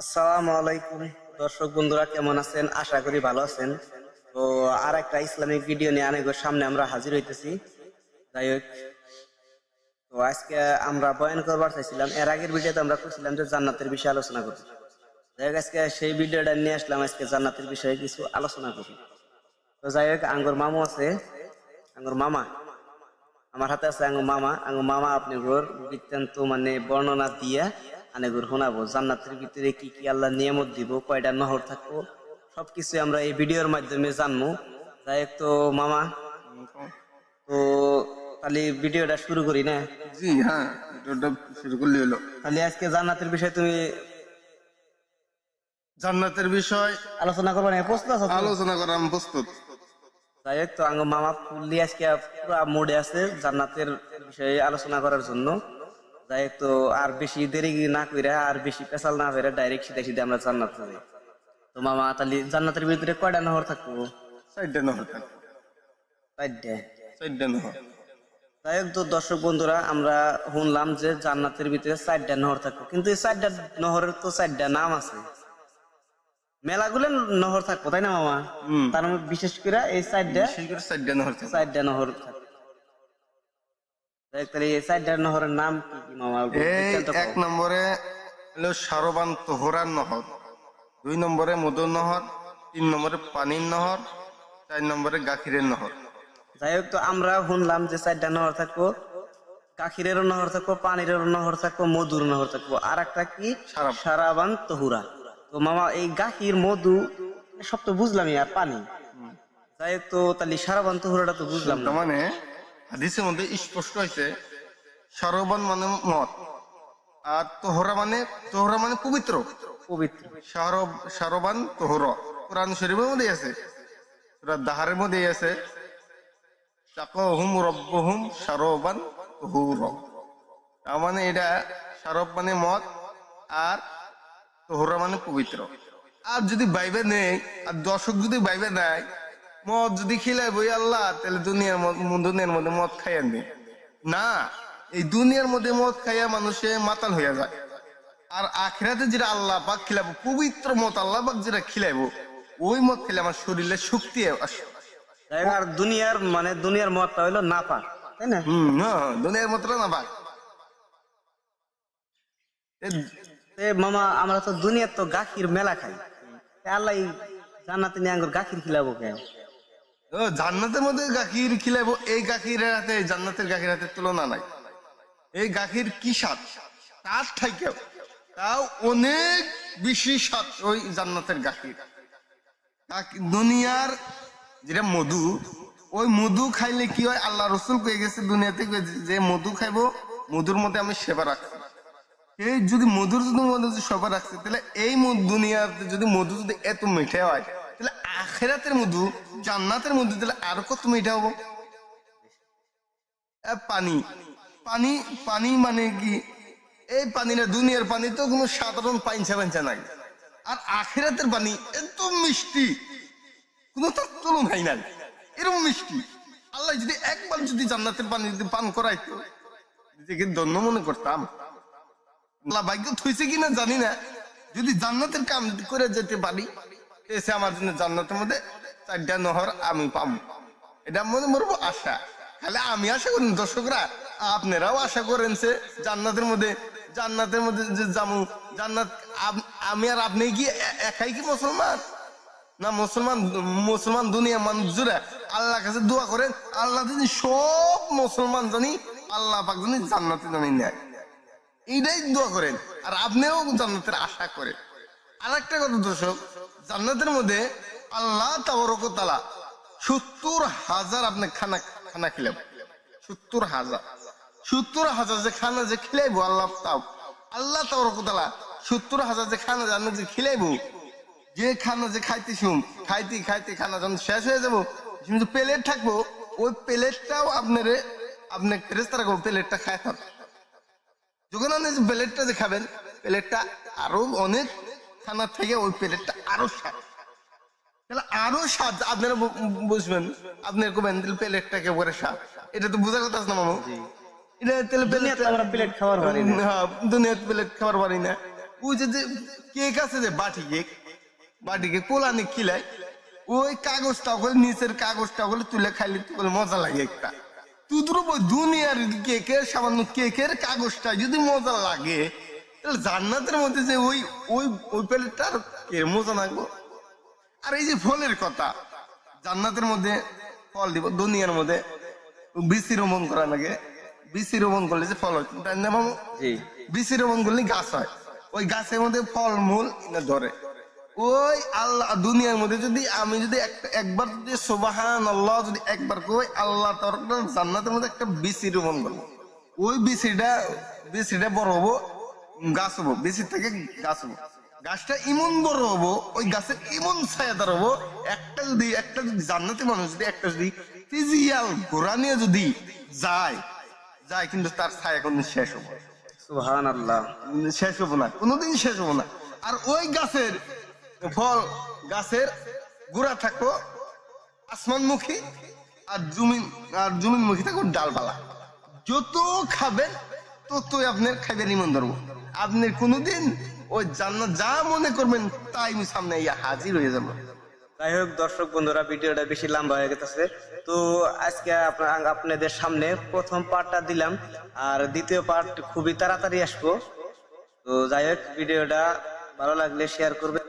আসসালামু আলাইকুম। দর্শক বন্ধুরা, কেমন আছেন? আশা করি ভালো আছেন। তো আর একটা ইসলামিক ভিডিও নিয়ে অনেক সামনে আমরা হাজির হইতেছি। যাই হোক, তো আজকে আমরা বয়ান করবার চাইছিলাম। এর আগের ভিডিওতে আমরা করছিলাম যে জান্নাতের বিষয়ে আলোচনা যাই হোক, আজকে সেই ভিডিওটা নিয়ে আসলাম। আজকে জান্নাতের বিষয়ে কিছু আলোচনা করি তো যাই হোক, আঙ্গুর মামু আছে। আঙ্গুর মামা, আমার হাতে আছে আঙ্গুর মামা। আঙ্গু মামা, আপনি বৃত্তান্ত মানে বর্ণনা দিয়া আনেগুর শোনাবো। জান্নাতের ভিতরে কি কি আল্লাহ নিয়ামত দিব কয়টা নহর থাকব সবকিছু আমরা এই ভিডিওর মাধ্যমে জানব। যাই তো মামা তো তাহলে ভিডিওটা শুরু করি না? জি হ্যাঁ ভিডিওটা শুরু করলে হলো। তাহলে আজকে জান্নাতের বিষয়ে তুমি জান্নাতের বিষয় আলোচনা করবে না প্রশ্ন আছে আলোচনা করা আমি প্রস্তুত। যাই হোক তো আঙ্গ মামা ফুললি আজকে পুরো মোডে আছে জান্নাতের বিষয়ে আলোচনা করার জন্য। যাই তো আর বেশি দেরি না কইরা আর বেশি পেশাল না করে ডাইরেক্ট সিধা সিধা আমরা জান্নাত যাই তো মামা তাহলে জান্নাতের ভিতরে কয়টা নহর থাকব? চারটে নহর থাকবে। চারটে? চারটে নহর। যাই হোক তো দর্শক বন্ধুরা আমরা শুনলাম যে জান্নাতের ভিতরে চারটা নহর থাকব। কিন্তু এই চারটা নহরের তো চারটা নাম আছে। মেলাগুলো নহর থাকব তাই না মামা? তার মধ্যে বিশেষ করে এই চারটা বিশেষ করে চারটে নহর থাকবে। চারটা নহর থাকে দেখ তাহলে এই চারটা নহরের নাম কি কি মামা এই এক নম্বরে হলো সারবান তোহরার নহর দুই নম্বরে মধুর নহর তিন নম্বরে পানির নহর চার নম্বরে গাখিরের নহর। যাই হোক তো আমরা শুনলাম যে চারটা নহর থাকব গাখিরেরও নহর থাকব পানিরেরও নহর থাকব মধুর নহর থাকব। আর একটা কি? সারাব। সারাবান তহুরা। তো মামা এই গাখির মধু সব তো বুঝলামই আর পানি? যাই হোক তো তাহলে সারাবান তহুরাটা তো বুঝলাম না। মানে হাদিসের মধ্যে স্পষ্ট হয়েছে সারবান মানে মত আর তোহরা মানে তোহরা মানে পবিত্র। পবিত্র। শাহরব শাহরবান তোহর। কোরআন শরীফের মধ্যে আছে সূরা দাহারের মধ্যে আছে চাকহুম রব্বহুম শারবান তোহুর। তার মানে এটা শারব মানে মদ আর তোহরা মানে পবিত্র। আর যদি বাইবে নেই আর দর্শক যদি বাইবে নেয় মদ যদি খিলাই বই আল্লাহ তাহলে দুনিয়ার মদ- দুনিয়ার মধ্যে মদ খাইয়া নেই না এই দুনিয়ার মধ্যে মদ খাইয়া মানুষে মাতাল হইয়া যায়। আর আখিরাতে যেটা আল্লাহ পাক খিলাবো পবিত্র মত আল্লাহ পাক যেটা খিলাইবো ওই মত খেলে আমার শরীরে শক্তি আসে। আর দুনিয়ার মানে দুনিয়ার মতটা হইল না পাক তাই না? হম না দুনিয়ার মতটা না পাক মামা আমরা তো দুনিয়ার তো গাখির মেলা খাই। আল্লাহ জান্নাতে নিয়ে আঙ্গুর গাখির খিলাবো কেন? ও, জান্নাতের মধ্যে গাখির খিলাইবো এই গাখিরের হাতে জান্নাতের গাখির হাতে তুলনা নাই। এই গাখির কি স্বাদ? তার থাইকেও তাও অনেক বেশি স্বাদ ওই জান্নাতের গাখির। দুনিয়ার যেটা মধু ওই মধু খাইলে কি হয়? আল্লাহ রসুল কয়ে গেছে দুনিয়াতে যে- মধু খাইবো মধুর মধ্যে আমি সেবা রাখছি। এই যদি মধুর যদি সেবা রাখছে তাহলে এই দুনিয়াতে যদি মধু যদি এত মিঠে হয় আখেরাতের মধু, জান্নাতের মধু তাহলে আরও কত মিঠা হব? পানি পানি পানি মানে কি? এই পানি না, দুনিয়ার পানি তো কোনো সাধারণ পাইনছা পাইনছা নাই। আর আখেরাতের পানি এত মিষ্টি, কোনো তার তুলনাই নাই। এরকম মিষ্টি। আল্লাহ যদি একবার যদি জান্নাতের পানি যদি পান করাইতো, নিজেকে ধন্য মনে করতাম। আল্লাহ ভাগ্য থইছে কিনা জানি না। যদি জান্নাতের কাম করে যেতে পারি এসে আমার জন্য জান্নাতের মধ্যে চারটা নহর আমি পাবো এটা মনে মরবো আশা। খালি আমি আশা করি দর্শকরা, আপনারাও আশা করেন সে জান্নাতের মধ্যে জান্নাতের মধ্যে যে জামু জান্নাত আমি আর আপনি কি একাই কি মুসলমান? না, মুসলমান মুসলমান দুনিয়া মানুষ জুড়ে আল্লাহ কাছে দোয়া করেন, আল্লাহ যদি সব মুসলমান জানি, আল্লাহ পাক জানি জান্নাতে জানি নেয়। এইটাই দোয়া করেন। আর আপনিও জান্নাতের আশা করেন। আর একটা কথা দর্শক, জান্নাতের মধ্যে আল্লাহ তালা সত্তর হাজার আপনি খানা খানা খিলাব সত্তর হাজার। সত্তর হাজার যে খানা যে খিলাইবো, আল্লাহ তাও। আল্লাহ তালা সত্তর হাজার যে খানা জানো যে খিলাইবো, যে খানা যে খাইতে শুম খাইতে খাইতে খানা যখন শেষ হয়ে যাব কিন্তু প্লেট থাকব, ওই প্লেটটাও আপনারে, আপনি রেস্তারা করব প্লেটটা খায় থাকব যখন আপনি যে প্লেটটা যে খাবেন, প্লেটটা আরও অনেক খানার থেকে ওই প্লেটটা আরও স্বাদ তাহলে আরও স্বাদ আপনারা বুঝবেন আপনি কবেন প্লেটটা কে করে স্বাদ এটা তো বোঝার কথা আছে না মামু এটা তাহলে দুনিয়াতে প্লেটটা আমরা প্লেট খাবার পারি না। হ্যাঁ দুনিয়াতে প্লেট খাবার পারি না। ওই যে যে কেক আছে যে বাটি কেক বাটি কেক পোলানি খিলাই ওই কাগজটা করে নিচের কাগজটা করে তুলে খাইলে তো বলে মজা লাগে একটা। তুই দুনিয়ার কেকের সামান্য কেকের কাগজটা যদি মজা লাগে তাহলে জান্নাতের মধ্যে যে ওই ওই ওই প্লেটটা আর মজা লাগবো আর এই যে ফলের কথা জান্নাতের মধ্যে ফল দিব দুনিয়ার মধ্যে বিসি রোপণ করা লাগে। বিসি রোপণ করলে যে ফল হয় বিসি রোপণ করলে গাছ হয়। ওই গাছের মধ্যে ফল মূল ধরে। ওই আল্লাহ দুনিয়ার মধ্যে যদি আমি যদি একটা একবার যদি সোবাহান আল্লাহ যদি একবার কই আল্লাহ তোর জান্নাতের মধ্যে একটা বিসি রোপণ করব। ওই বিসিটা বিসিটা বড় হব। গাছ হব বিসির থেকে গাছ হব। গাছটা ইমন বড় হব ওই গাছের ইমন ছায়াদার হব একটা যদি একটা যদি জান্নাতি মানুষ যদি একটা যদি ফিজিয়াল ঘোড়া নিয়ে যদি যায় যায় কিন্তু তার ছায়া কোনদিন শেষ হব। না। সুবহান আল্লাহ শেষ হব না কোনোদিন শেষ হব না। আর ওই গাছের ফল গাছের গোড়া থাকো আসমানমুখী আর জমিন আর জমিনমুখী থাকো ডালপালা যত খাবেন ততই আপনার খাইবেন ইমন ধরবো আপনি কোনোদিন ওই জান্নাত যা মনে করবেন তাই আমি সামনে ইয়া হাজির হয়ে যাব। যাই হোক, দর্শক বন্ধুরা, ভিডিওটা বেশি লম্বা হয়ে গেছে। তো আজকে আপনার আপনাদের সামনে প্রথম পার্টটা দিলাম, আর দ্বিতীয় পার্ট খুবই তাড়াতাড়ি আসব। তো যাই হোক, ভিডিওটা ভালো লাগলে শেয়ার করবেন।